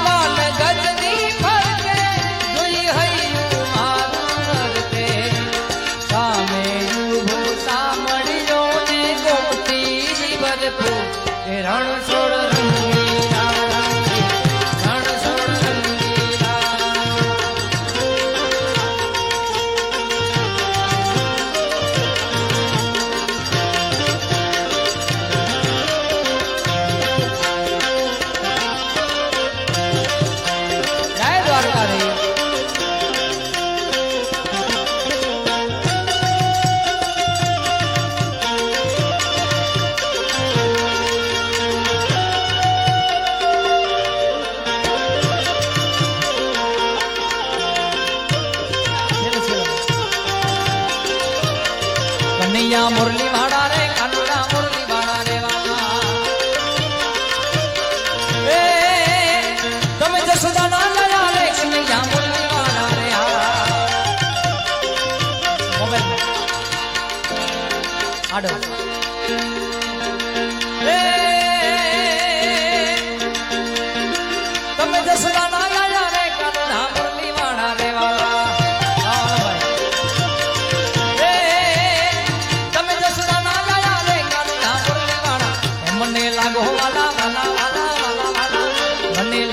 માન ગજની ફરકે જોઈ હૈયું મારું નરકે સામે ને એ રણ છોડ કનૈયા મુરલી વાળા રે કાનુડા મુરલી વાળા રે વાલા એ, તમે જસોદાના લયા રે, કનૈયા મુરલી વાળા રે, હા. આડો. એ, તમે જસોદાના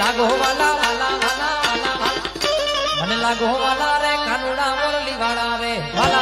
લાગો વાલા વાલા વાલા વાલા. મને લાગો વાલા રે કાનુડા મોરલી વાળા રે. વાલા